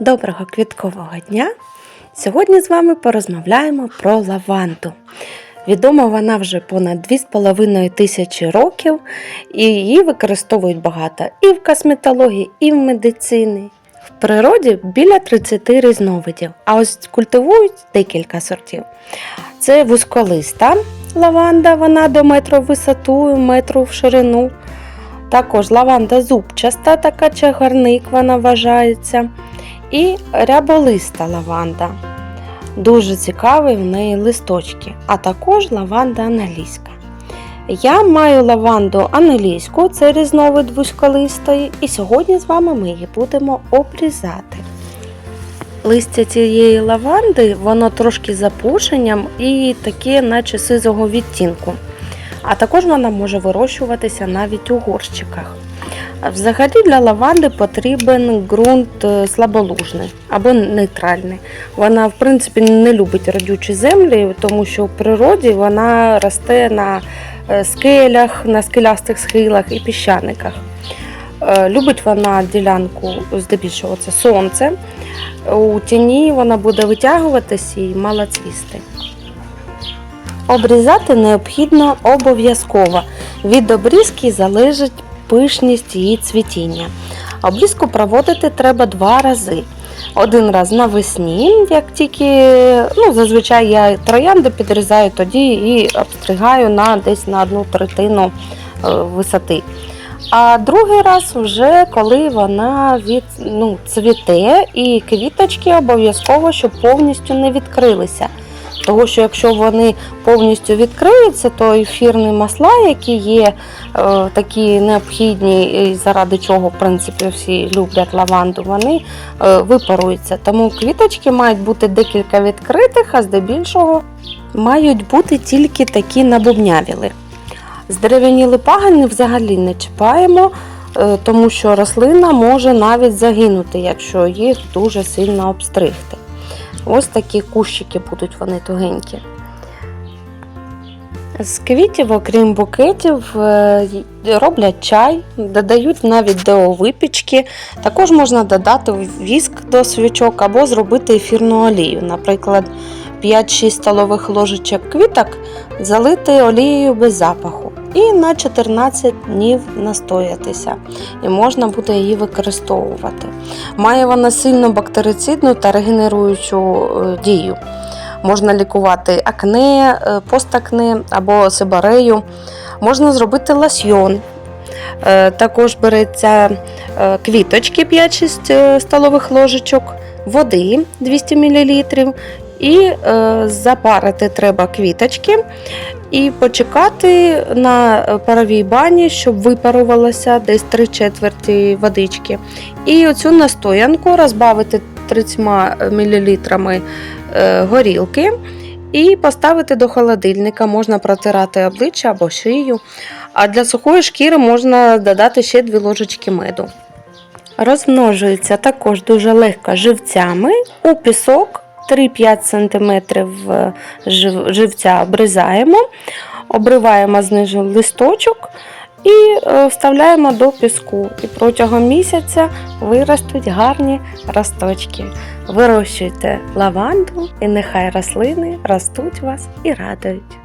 Доброго квіткового дня! Сьогодні з вами порозмовляємо про лаванду. Відома вона вже понад 2,5 тисячі років, і її використовують багато і в косметології, і в медицині. В природі біля 30 різновидів, а ось культивують декілька сортів. Це вузьколиста лаванда, вона до метру в висоту, метру в ширину. Також лаванда зубчаста, така чагарник вона вважається. І ряболиста лаванда. Дуже цікаві в неї листочки, а також лаванда англійська. Я маю лаванду англійську, це різновид вузьколистої, і сьогодні з вами ми її будемо обрізати. Листя цієї лаванди, воно трошки запушенням і таке, наче сизого відтінку. А також вона може вирощуватися навіть у горщиках. Взагалі для лаванди потрібен ґрунт е, слаболужний або нейтральний. Вона, в принципі, не любить родючі землі, тому що в природі вона росте на е, скелях, на скелястих схилах і піщаниках. Е, Любить вона ділянку, здебільшого це сонце. У тіні вона буде витягуватися і мало цвісти. Обрізати необхідно обов'язково. Від обрізки залежить пишність її цвітіння. Обрізку проводити треба два рази. Один раз навесні, як тільки ну, зазвичай я троянди підрізаю тоді і обстригаю на десь на одну третину е, висоти. А другий раз вже коли вона від, ну, цвіте і квіточки обов'язково, щоб повністю не відкрилися. Тому що якщо вони повністю відкриються, то ефірні масла, які є е, такі необхідні, і заради чого в принципі всі люблять лаванду, вони е, випаруються. Тому квіточки мають бути декілька відкритих, а здебільшого мають бути тільки такі набубнявіли. Здерев'яніли пагани взагалі не чіпаємо, е, тому що рослина може навіть загинути, якщо їх дуже сильно обстригти. Ось такі кущики будуть вони тугенькі. З квітів, окрім букетів, е, роблять чай, додають навіть до випічки. Також можна додати віск до свічок або зробити ефірну олію. Наприклад, 5-6 столових ложечок квіток залити олією без запаху і на 14 днів настоятися. І можна буде її використовувати. Має вона сильну бактерицидну та регенеруючу е, дію. Можна лікувати акне, е, постакне або сибарею. Можна зробити лосьйон. Е, Також береться квіточки 5-6 е, столових ложечок, води 200 мл. І е, запарити треба квіточки і почекати на паровій бані, щоб випарувалося десь 3 четверті водички. І оцю настоянку розбавити 30 мл е, горілки і поставити до холодильника. Можна протирати обличчя або шию. А для сухої шкіри можна додати ще 2 ложечки меду. Розмножується також дуже легко живцями у пісок. 3-5 см живця обрізаємо, обриваємо знизу листочок і е, вставляємо до піску. І протягом місяця виростуть гарні росточки. Вирощуйте лаванду, і нехай рослини ростуть вас і радують.